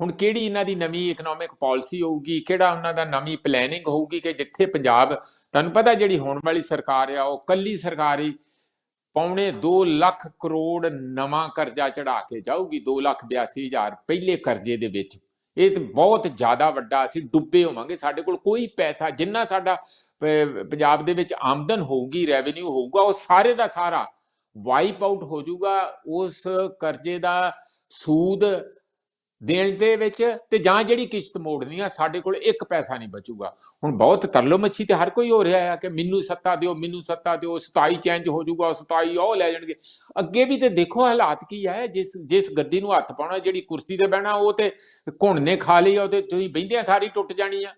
Speaker 2: ਹੁਣ ਕਿਹੜੀ ਇਹਨਾਂ ਦੀ ਨਵੀਂ ਇਕਨੋਮਿਕ ਪਾਲਿਸੀ ਹੋਊਗੀ? ਕਿਹੜਾ ਉਹਨਾਂ ਦਾ ਨਵੀਂ ਪਲੈਨਿੰਗ ਹੋਊਗੀ ਕਿ ਜਿੱਥੇ ਪੰਜਾਬ, ਤੁਹਾਨੂੰ ਪਤਾ ਜਿਹੜੀ ਹੋਣ ਵਾਲੀ ਸਰਕਾਰ ਆ, ਉਹ ਕੱਲੀ ਸਰਕਾਰੀ ਪੌਣੇ 2 ਲੱਖ ਕਰੋੜ ਨਵਾਂ ਕਰਜ਼ਾ ਚੜਾ ਕੇ ਜਾਊਗੀ 2 ਲੱਖ 82 ਹਜ਼ਾਰ ਪਹਿਲੇ ਕਰਜ਼ੇ ਦੇ ਵਿੱਚ। ਇਹ ਤੇ ਬਹੁਤ ਜ਼ਿਆਦਾ ਵੱਡਾ ਅਸੀਂ ਡੁੱਬੇ ਹੋਵਾਂਗੇ। ਸਾਡੇ ਕੋਲ ਕੋਈ ਪੈਸਾ, ਜਿੰਨਾ ਸਾਡਾ ਪੰਜਾਬ ਦੇ ਵਿੱਚ ਆਮਦਨ ਹੋਊਗੀ ਰੈਵਨਿਊ ਹੋਊਗਾ, ਉਹ ਸਾਰੇ ਦਾ ਸਾਰਾ ਵਾਈਪ ਆਊਟ ਹੋ ਜਾਊਗਾ। ਉਸ ਕਰਜ਼ੇ ਦਾ ਸੂਦ ਦੇਣ ਦੇ ਵਿੱਚ ਤੇ ਜਾਂ ਜਿਹੜੀ ਕਿਸ਼ਤ ਮੋੜਨੀ ਆ, ਸਾਡੇ ਕੋਲ ਇੱਕ ਪੈਸਾ ਨਹੀਂ ਬਚੂਗਾ। ਹੁਣ ਬਹੁਤ ਤਰਲੋ ਮੱਛੀ ਤੇ ਹਰ ਕੋਈ ਹੋ ਰਿਹਾ ਹੈ ਕਿ ਮੈਨੂੰ ਸੱਤਾ ਦਿਓ, ਮੈਨੂੰ ਸੱਤਾ ਦਿਓ 27 ਚੇਂਜ ਹੋ ਜਾਊਗਾ 27 ਉਹ ਲੈ ਜਾਣਗੇ। ਅੱਗੇ ਵੀ ਤੇ ਦੇਖੋ ਹਾਲਾਤ ਕੀ ਹੈ ਜਿਸ ਜਿਸ ਗੱਦੀ ਨੂੰ ਹੱਥ ਪਾਉਣਾ, ਜਿਹੜੀ ਕੁਰਸੀ ਤੇ ਬਹਿਣਾ, ਉਹ ਤੇ ਘੁਣ ਨੇ ਖਾ ਲਈ, ਉਹਦੇ ਤੁਸੀਂ ਬਹਿੰਦਿਆਂ ਸਾਰੀ ਟੁੱਟ ਜਾਣੀ ਆ।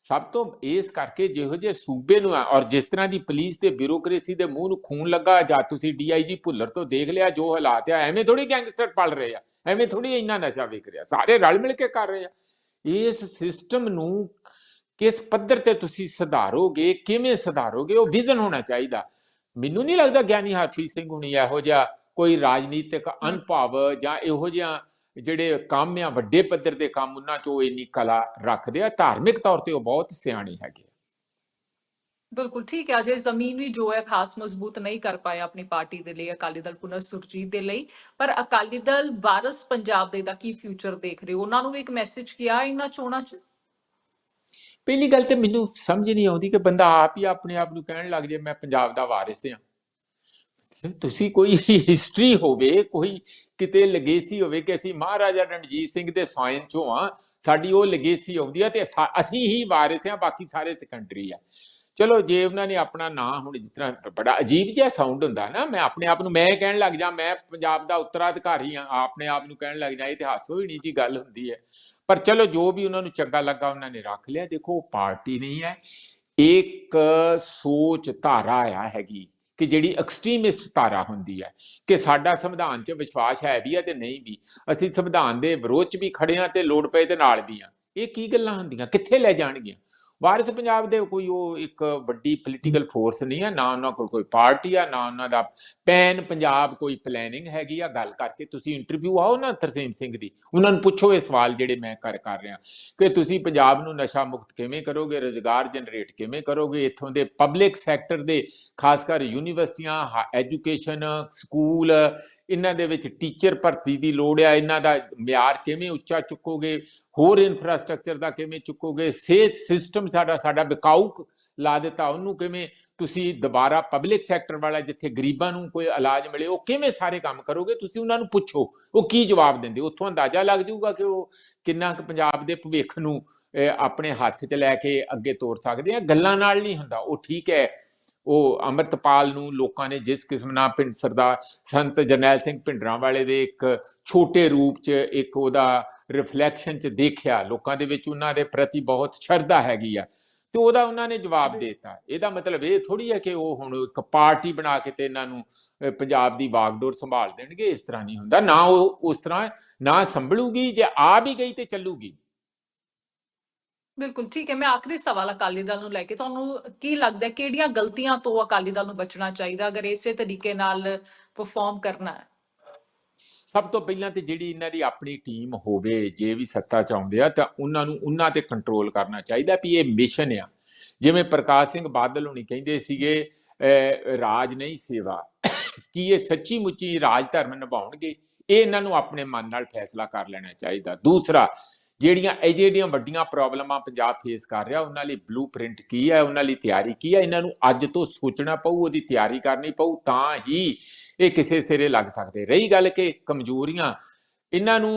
Speaker 2: ਸਭ ਤੋਂ ਇਸ ਕਰਕੇ ਜਿਹੋ ਜਿਹੇ ਸੂਬੇ ਨੂੰ ਆ, ਔਰ ਜਿਸ ਤਰ੍ਹਾਂ ਦੀ ਪੁਲਿਸ ਤੇ ਬਿਊਰੋਕ੍ਰੇਸੀ ਦੇ ਮੂੰਹ ਨੂੰ ਖੂਨ ਲੱਗਾ, ਜਾਂ ਤੁਸੀਂ ਡੀਆਈਜੀ ਭੁੱਲਰ ਤੋਂ ਦੇਖ ਲਿਆ, ਜੋ ਹਾਲਾਤ ਆ, ਐਵੇਂ ਥੋੜੀ ਗੈਂਗਸਟਰ ਪਲ ਰਹੇ ਆ। ਐਵੇਂ ਥੋੜੀ ਇੰਨਾ ਨਸ਼ਾ ਵਿਕ ਰਿਹਾ। ਸਾਰੇ ਰਲ ਮਿਲ ਕੇ ਕਰ ਰਹੇ ਆ। ਇਸ ਸਿਸਟਮ ਨੂੰ ਕਿਸ ਪੱਧਰ ਤੇ ਤੁਸੀਂ ਸੁਧਾਰੋਗੇ, ਕਿਵੇਂ ਸੁਧਾਰੋਗੇ, ਉਹ ਵਿਜ਼ਨ ਹੋਣਾ ਚਾਹੀਦਾ। ਮੈਨੂੰ ਨਹੀਂ ਲੱਗਦਾ ਗਿਆਨੀ ਹਰਪ੍ਰੀਤ ਸਿੰਘ ਹੁਣੀ ਇਹੋ ਜਿਹਾ ਕੋਈ ਰਾਜਨੀਤਿਕ ਅਨੁਭਵ ਜਾਂ ਇਹੋ ਜਿਹਾ ਜਿਹੜੇ ਕੰਮ ਆ ਵੱਡੇ ਪੱਧਰ ਦੇ ਕੰਮ, ਉਹਨਾਂ ਚੋਂ ਇੰਨੀ ਕਲਾ ਰੱਖਦੇ ਆ। ਧਾਰਮਿਕ ਤੌਰ ਤੇ ਉਹ ਬਹੁਤ ਸਿਆਣੇ ਹੈਗੇ ਆ।
Speaker 1: ਬਿਲਕੁਲ, ਠੀਕ ਹੈ। ਅਜੇ ਜ਼ਮੀਨ ਵੀ ਜੋ ਹੈ ਖਾਸ ਮਜ਼ਬੂਤ ਨਹੀਂ ਕਰ ਪਾਇਆ ਆਪਣੀ ਪਾਰਟੀ ਦੇ ਲਈ, ਅਕਾਲੀ ਦਲ ਪੁਨਰ ਸੁਰਜੀਤ ਦੇ ਲਈ। ਪਰ ਅਕਾਲੀ ਦਲ ਵਾਰਸ ਪੰਜਾਬ ਦੇ ਦਾ ਕੀ ਫਿਊਚਰ ਦੇਖ ਰਹੇ ਉਹਨਾਂ ਨੂੰ ਵੀ ਇੱਕ ਮੈਸੇਜ ਕੀਤਾ ਇਹਨਾਂ ਚੋਣਾਂ 'ਚ?
Speaker 2: ਪਹਿਲੀ ਗੱਲ ਤੇ ਮੈਨੂੰ ਸਮਝ ਨਹੀਂ ਆਉਂਦੀ ਕਿ ਬੰਦਾ ਆਪ ਹੀ ਆਪਣੇ ਆਪ ਨੂੰ ਕਹਿਣ ਲੱਗ ਜੇ, ਮੈਂ ਪੰਜਾਬ ਦਾ ਵਾਰਿਸ ਹਾਂ। ਤੁਸੀਂ ਕੋਈ ਹਿਸਟਰੀ ਹੋਵੇ, ਕੋਈ ਕਿਤੇ ਲੈਗੇਸੀ ਹੋਵੇ ਕਿ ਅਸੀਂ ਮਹਾਰਾਜਾ ਰਣਜੀਤ ਸਿੰਘ ਦੇ ਸਾਇਨ ਚੋਂ ਆ ਸਾਡੀ ਉਹ ਲੈਗੇਸੀ ਆਉਂਦੀ ਆ ਤੇ ਅਸੀਂ ਹੀ ਵਾਰਿਸ ਆ ਬਾਕੀ ਸਾਰੇ ਸੈਕੰਡਰੀ ਆ। ਚਲੋ ਜੇ ਉਹਨਾਂ ਨੇ ਆਪਣਾ ਨਾਂ ਹੁਣ ਜਿਸ ਤਰ੍ਹਾਂ ਬੜਾ ਅਜੀਬ ਜਿਹਾ ਸਾਊਂਡ ਹੁੰਦਾ ਨਾ, ਮੈਂ ਆਪਣੇ ਆਪ ਨੂੰ ਮੈਂ ਕਹਿਣ ਲੱਗ ਜਾ, ਮੈਂ ਪੰਜਾਬ ਦਾ ਉੱਤਰਾਧਿਕਾਰੀ ਆ ਆਪਣੇ ਆਪ ਨੂੰ ਕਹਿਣ ਲੱਗ ਜਾ, ਇਹ ਤੇ ਹਾਸੋ ਹੀ ਨਹੀਂ ਜੀ ਗੱਲ ਹੁੰਦੀ ਹੈ। ਪਰ ਚਲੋ ਜੋ ਵੀ ਉਹਨਾਂ ਨੂੰ ਚੰਗਾ ਲੱਗਾ ਉਹਨਾਂ ਨੇ ਰੱਖ ਲਿਆ। ਦੇਖੋ ਉਹ ਪਾਰਟੀ ਨਹੀਂ ਹੈ। ਇੱਕ ਸੋਚ ਧਾਰਾ ਆ ਹੈਗੀ ਕਿ ਜਿਹੜੀ ਐਕਸਟ੍ਰੀਮਿਸਟ ਧਾਰਾ ਹੁੰਦੀ ਹੈ ਕਿ ਸਾਡਾ ਸੰਵਿਧਾਨ 'ਚ ਵਿਸ਼ਵਾਸ ਹੈ ਵੀ ਹੈ ਤੇ ਨਹੀਂ ਵੀ। ਅਸੀਂ ਸੰਵਿਧਾਨ ਦੇ ਵਿਰੋਧ 'ਚ ਵੀ ਖੜੇ ਆ ਤੇ ਲੋੜ ਪਏ ਦੇ ਨਾਲ ਵੀ ਆ ਇਹ ਕੀ ਗੱਲਾਂ ਹੁੰਦੀਆਂ? ਕਿੱਥੇ ਲੈ ਜਾਣਗੀਆਂ? ਵਾਰਿਸ ਪੰਜਾਬ ਦੇ ਕੋਈ ਉਹ ਇੱਕ ਵੱਡੀ ਪੋਲੀਟੀਕਲ ਫੋਰਸ ਨਹੀਂ ਆ ਨਾ ਉਹਨਾਂ ਕੋਲ ਕੋਈ ਪਾਰਟੀ ਆ, ਨਾ ਉਹਨਾਂ ਦਾ ਪੈਨ ਪੰਜਾਬ ਕੋਈ ਪਲੈਨਿੰਗ ਹੈਗੀ ਆ। ਗੱਲ ਕਰਕੇ ਤੁਸੀਂ ਇੰਟਰਵਿਊ ਆਓ ਨਾ ਤਰਸੇਮ ਸਿੰਘ ਦੀ। ਉਹਨਾਂ ਨੂੰ ਪੁੱਛੋ ਇਹ ਸਵਾਲ ਜਿਹੜੇ ਮੈਂ ਕਰ ਕਰ ਰਿਹਾ। ਕਿ ਤੁਸੀਂ ਪੰਜਾਬ ਨੂੰ ਨਸ਼ਾ ਮੁਕਤ ਕਿਵੇਂ ਕਰੋਗੇ, ਰੋਜ਼ਗਾਰ ਜਨਰੇਟ ਕਿਵੇਂ ਕਰੋਗੇ? ਇੱਥੋਂ ਦੇ ਪਬਲਿਕ ਸੈਕਟਰ ਦੇ, ਖਾਸ ਕਰ ਯੂਨੀਵਰਸਿਟੀਆਂ ਐਜੂਕੇਸ਼ਨ ਸਕੂਲ ਇਹਨਾਂ ਦੇ ਵਿੱਚ ਟੀਚਰ ਭਰਤੀ ਦੀ ਲੋੜ ਆ, ਇਹਨਾਂ ਦਾ ਮਿਆਰ ਕਿਵੇਂ ਉੱਚਾ ਚੁੱਕੋਗੇ, ਹੋਰ ਇਨਫਰਾਸਟ੍ਰਕਚਰ ਦਾ ਕਿਵੇਂ ਚੁੱਕੋਗੇ, ਸਿਹਤ ਸਿਸਟਮ ਸਾਡਾ ਸਾਡਾ ਵਿਕਾਊਕ ਲਾ ਦਿੱਤਾ, ਉਹਨੂੰ ਕਿਵੇਂ ਤੁਸੀਂ ਦੁਬਾਰਾ ਪਬਲਿਕ ਸੈਕਟਰ ਵਾਲਾ ਜਿੱਥੇ ਗਰੀਬਾਂ ਨੂੰ ਕੋਈ ਇਲਾਜ ਮਿਲੇ, ਉਹ ਕਿਵੇਂ ਸਾਰੇ ਕੰਮ ਕਰੋਗੇ, ਤੁਸੀਂ ਉਹਨਾਂ ਨੂੰ ਪੁੱਛੋ, ਉਹ ਕੀ ਜਵਾਬ ਦਿੰਦੇ, ਉੱਥੋਂ ਅੰਦਾਜ਼ਾ ਲੱਗ ਜਾਊਗਾ ਕਿ ਉਹ ਕਿੰਨਾ ਕੁ ਪੰਜਾਬ ਦੇ ਭਵਿੱਖ ਨੂੰ ਆਪਣੇ ਹੱਥ 'ਚ ਲੈ ਕੇ ਅੱਗੇ ਤੋਰ ਸਕਦੇ ਆ, ਗੱਲਾਂ ਨਾਲ ਨਹੀਂ ਹੁੰਦਾ, ਉਹ ਠੀਕ ਹੈ ਉਹ ਅੰਮ੍ਰਿਤਪਾਲ ਨੂੰ ਲੋਕਾਂ ਨੇ ਜਿਸ ਕਿਸਮ ਨਾਲ ਪਿੰਡ ਸਰਦਾਰ ਸੰਤ ਜਰਨੈਲ ਸਿੰਘ ਭਿੰਡਰਾਂ ਵਾਲੇ ਦੇ ਇੱਕ ਛੋਟੇ ਰੂਪ 'ਚ ਇੱਕ ਉਹਦਾ ਰਿਫਲੈਕਸ਼ਨ 'ਚ ਦੇਖਿਆ ਲੋਕਾਂ ਦੇ ਵਿੱਚ ਉਹਨਾਂ ਦੇ ਪ੍ਰਤੀ ਬਹੁਤ ਸ਼ਰਧਾ ਹੈਗੀ ਆ ਤੇ ਉਹਦਾ ਉਹਨਾਂ ਨੇ ਜਵਾਬ ਦਿੱਤਾ। ਇਹਦਾ ਮਤਲਬ ਇਹ ਥੋੜੀ ਹੈ ਕਿ ਉਹ ਹੁਣ ਇੱਕ ਪਾਰਟੀ ਬਣਾ ਕੇ ਤੇ ਇਹਨਾਂ ਨੂੰ ਪੰਜਾਬ ਦੀ ਵਾਗਡੋਰ ਸੰਭਾਲ ਦੇਣਗੇ ਇਸ ਤਰ੍ਹਾਂ ਨਹੀਂ ਹੁੰਦਾ। ਨਾ ਉਹ ਉਸ ਤਰ੍ਹਾਂ ਨਾ ਸੰਭਲੂਗੀ ਜੇ ਆ ਵੀ ਗਈ ਤੇ ਚੱਲੂਗੀ।
Speaker 1: ਬਿਲਕੁਲ, ਠੀਕ ਹੈ, ਮੈਂ ਆਖਰੀ ਸਵਾਲ ਅਕਾਲੀ ਦਲ ਨੂੰ ਲੈ ਕੇ, ਤੁਹਾਨੂੰ ਕੀ ਲੱਗਦਾ ਹੈ, ਕਿਹੜੀਆਂ ਗਲਤੀਆਂ ਤੋਂ ਅਕਾਲੀ ਦਲ ਨੂੰ ਬਚਣਾ ਚਾਹੀਦਾ, ਅਗਰ ਇਸੇ ਤਰੀਕੇ ਨਾਲ ਪਰਫਾਰਮ ਕਰਨਾ ਹੈ?
Speaker 2: ਸਭ ਤੋਂ ਪਹਿਲਾਂ ਤੇ ਜਿਹੜੀ ਇਹਨਾਂ ਦੀ ਆਪਣੀ ਟੀਮ ਹੋਵੇ, ਜੇ ਵੀ ਸੱਤਾ ਚ ਆਉਂਦੇ ਆ, ਤਾਂ ਉਹਨਾਂ ਨੂੰ ਉਹਨਾਂ ਤੇ ਕੰਟਰੋਲ ਕਰਨਾ ਚਾਹੀਦਾ ਵੀ ਇਹ ਮਿਸ਼ਨ ਆ। ਜਿਵੇਂ ਪ੍ਰਕਾਸ਼ ਸਿੰਘ ਬਾਦਲ ਹੁਣੀ ਕਹਿੰਦੇ ਸੀਗੇ ਰਾਜ ਨਹੀਂ ਸੇਵਾ, ਕੀ ਇਹ ਸੱਚੀ ਮੁੱਚੀ ਰਾਜ ਧਰਮ ਨਿਭਾਉਣਗੇ? ਇਹ ਇਹਨਾਂ ਨੂੰ ਆਪਣੇ ਮਨ ਨਾਲ ਫੈਸਲਾ ਕਰ ਲੈਣਾ ਚਾਹੀਦਾ। ਦੂਸਰਾ ਜਿਹੜੀਆਂ ਇਹ ਜਿਹੜੀਆਂ ਵੱਡੀਆਂ ਪ੍ਰੋਬਲਮਾਂ ਪੰਜਾਬ ਫੇਸ ਕਰ ਰਿਹਾ ਉਹਨਾਂ ਲਈ ਬਲੂਪ੍ਰਿੰਟ ਕੀ ਹੈ ਉਹਨਾਂ ਲਈ ਤਿਆਰੀ ਕੀ ਹੈ ਇਹਨਾਂ ਨੂੰ ਅੱਜ ਤੋਂ ਸੋਚਣਾ ਪਊ ਉਹਦੀ ਤਿਆਰੀ ਕਰਨੀ ਪਊ ਤਾਂ ਹੀ ਇਹ ਕਿਸੇ ਸਿਰੇ ਲੱਗ ਸਕਦੇ। ਰਹੀ ਗੱਲ ਕਿ ਕਮਜ਼ੋਰੀਆਂ ਇਹਨਾਂ ਨੂੰ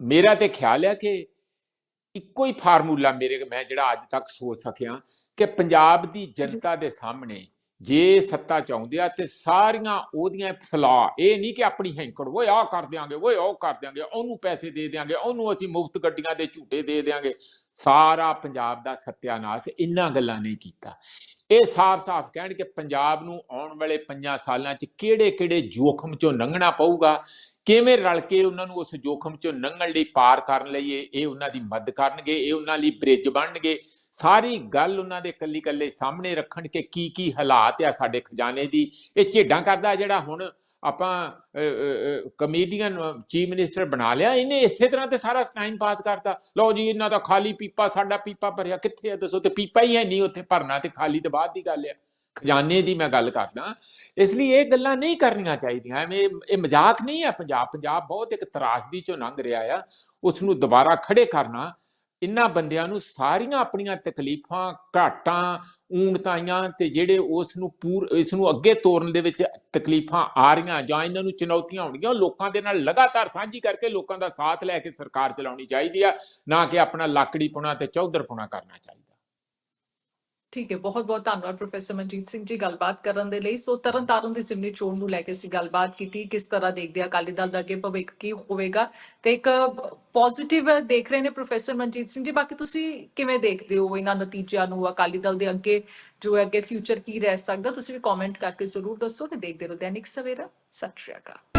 Speaker 2: ਮੇਰਾ ਤੇ ਖਿਆਲ ਹੈ ਕਿ ਇੱਕੋ ਹੀ ਫਾਰਮੂਲਾ ਮੇਰੇ ਮੈਂ ਜਿਹੜਾ ਅੱਜ ਤੱਕ ਸੋਚ ਸਕਿਆ ਕਿ ਪੰਜਾਬ ਦੀ ਜਨਤਾ ਦੇ ਸਾਹਮਣੇ ਜੇ ਸੱਤਾ ਚਾਹੁੰਦੇ ਆ ਤੇ ਸਾਰੀਆਂ ਉਹਦੀਆਂ ਫਲਾ ਇਹ ਨਹੀਂ ਕਿ ਆਪਣੀ ਹੈਂਕੜ, ਓਏ ਆਹ ਕਰ ਦਿਆਂਗੇ, ਓਏ ਉਹ ਕਰ ਦਿਆਂਗੇ, ਉਹਨੂੰ ਪੈਸੇ ਦੇ ਦਿਆਂਗੇ, ਉਹਨੂੰ ਅਸੀਂ ਮੁਫਤ ਗੱਡੀਆਂ ਦੇ ਝੂਟੇ ਦੇ ਦਿਆਂਗੇ। ਸਾਰਾ ਪੰਜਾਬ ਦਾ ਸਤਿਆਨਾਸ ਇਹਨਾਂ ਗੱਲਾਂ ਨੇ ਕੀਤਾ। ਇਹ ਸਾਫ਼-ਸਾਫ਼ ਕਹਿਣ ਕਿ ਪੰਜਾਬ ਨੂੰ ਆਉਣ ਵਾਲੇ 5 ਸਾਲਾਂ 'ਚ ਕਿਹੜੇ-ਕਿਹੜੇ ਜੋਖਮ 'ਚੋਂ ਲੰਘਣਾ ਪਊਗਾ, ਕਿਵੇਂ ਰਲ ਕੇ ਉਹਨਾਂ ਨੂੰ ਉਸ ਜੋਖਮ 'ਚੋਂ ਲੰਘਣ ਲਈ ਪਾਰ ਕਰਨ ਲਈ ਇਹ ਉਹਨਾਂ ਦੀ ਮਦਦ ਕਰਨਗੇ, ਇਹ ਉਹਨਾਂ ਲਈ ਬ੍ਰਿਜ ਬਣਨਗੇ। ਸਾਰੀ ਗੱਲ ਉਹਨਾਂ ਦੇ ਕੱਲੀ ਕੱਲੇ ਸਾਹਮਣੇ ਰੱਖਣ ਕਿ ਕੀ ਕੀ ਹਾਲਾਤ ਆ ਸਾਡੇ ਖਜ਼ਾਨੇ ਦੀ। ਇਹ ਝੇਡਾਂ ਕਰਦਾ ਜਿਹੜਾ ਹੁਣ ਆਪਾਂ ਕਮੇਡੀਅਨ ਚੀਫ ਮਿਨਿਸਟਰ ਬਣਾ ਲਿਆ, ਇਹਨੇ ਇਸੇ ਤਰ੍ਹਾਂ ਤੇ ਸਾਰਾ ਟਾਈਮ ਪਾਸ ਕਰਤਾ। ਲਓ ਜੀ, ਇਹਨਾਂ ਦਾ ਖਾਲੀ ਪੀਪਾ, ਸਾਡਾ ਪੀਪਾ ਭਰਿਆ ਕਿੱਥੇ ਆ ਦੱਸੋ ਤੇ ਪੀਪਾ ਹੀ ਹੈ ਨਹੀਂ ਉੱਥੇ ਭਰਨਾ ਤੇ ਖਾਲੀ ਤੇ ਬਾਅਦ ਦੀ ਗੱਲ ਆ। ਖਜ਼ਾਨੇ ਦੀ ਮੈਂ ਗੱਲ ਕਰਦਾ, ਇਸ ਲਈ ਇਹ ਗੱਲਾਂ ਨਹੀਂ ਕਰਨੀਆਂ ਚਾਹੀਦੀਆਂ। ਐਵੇਂ ਇਹ ਇਹ ਮਜ਼ਾਕ ਨਹੀਂ ਹੈ ਪੰਜਾਬ ਪੰਜਾਬ ਬਹੁਤ ਇੱਕ ਤਰਾਸਦੀ ਚੋਂ ਲੰਘ ਰਿਹਾ ਆ। ਉਸ ਨੂੰ ਦੁਬਾਰਾ ਖੜੇ ਕਰਨਾ ਇਹਨਾਂ ਬੰਦਿਆਂ ਨੂੰ ਸਾਰੀਆਂ ਆਪਣੀਆਂ ਤਕਲੀਫਾਂ, ਘਾਟਾਂ, ਊਣਤਾਈਆਂ ਤੇ ਜਿਹੜੇ ਉਸ ਨੂੰ ਪੂਰ, ਇਸ ਨੂੰ ਅੱਗੇ ਤੋਰਨ ਦੇ ਵਿੱਚ ਤਕਲੀਫਾਂ ਆ ਰਹੀਆਂ ਜਾਂ ਇਹਨਾਂ ਨੂੰ ਚੁਣੌਤੀਆਂ ਆਉਣਗੀਆਂ ਉਹ ਲੋਕਾਂ ਦੇ ਨਾਲ ਲਗਾਤਾਰ ਸਾਂਝੀ ਕਰਕੇ ਲੋਕਾਂ ਦਾ ਸਾਥ ਲੈ ਕੇ ਸਰਕਾਰ ਚਲਾਉਣੀ ਚਾਹੀਦੀ ਆ, ਨਾ ਕਿ ਆਪਣਾ ਲਾਕੜੀ ਪੁਣਾ ਤੇ ਚੌਧਰਪੁਣਾ ਕਰਨਾ ਚਾਹੀਦਾ।
Speaker 1: ਠੀਕ ਹੈ, ਬਹੁਤ ਬਹੁਤ ਧੰਨਵਾਦ ਪ੍ਰੋਫੈਸਰ ਮਨਜੀਤ ਸਿੰਘ ਜੀ ਗੱਲਬਾਤ ਕਰਨ ਦੇ ਲਈ। ਸੋ ਤਰਨ ਤਾਰਨ ਦੀ ਸਿਮਨੀ ਚੋਣ ਨੂੰ ਲੈ ਕੇ ਅਸੀਂ ਗੱਲਬਾਤ ਕੀਤੀ, ਕਿਸ ਤਰ੍ਹਾਂ ਦੇਖਦੇ ਆ ਅਕਾਲੀ ਦਲ ਦਾ ਅੱਗੇ ਭਵਿੱਖ ਕੀ ਹੋਵੇਗਾ। ਤੇ ਇੱਕ ਪੋਜ਼ਿਟਿਵ ਦੇਖ ਰਹੇ ਨੇ ਪ੍ਰੋਫੈਸਰ ਮਨਜੀਤ ਸਿੰਘ ਜੀ, ਬਾਕੀ ਤੁਸੀਂ ਕਿਵੇਂ ਦੇਖਦੇ ਹੋ ਇਹਨਾਂ ਨਤੀਜਿਆਂ ਨੂੰ? ਅਕਾਲੀ ਦਲ ਦੇ ਅੱਗੇ ਜੋ ਹੈ ਅੱਗੇ ਫਿਊਚਰ ਕੀ ਰਹਿ ਸਕਦਾ, ਤੁਸੀਂ ਵੀ ਕਮੈਂਟ ਕਰਕੇ ਜ਼ਰੂਰ ਦੱਸੋ ਤੇ ਦੇਖਦੇ ਰਹੋ ਦੈਨਿਕ ਸਵੇਰਾ। ਸਤਿ ਸ਼੍ਰੀ ਅਕਾਲ।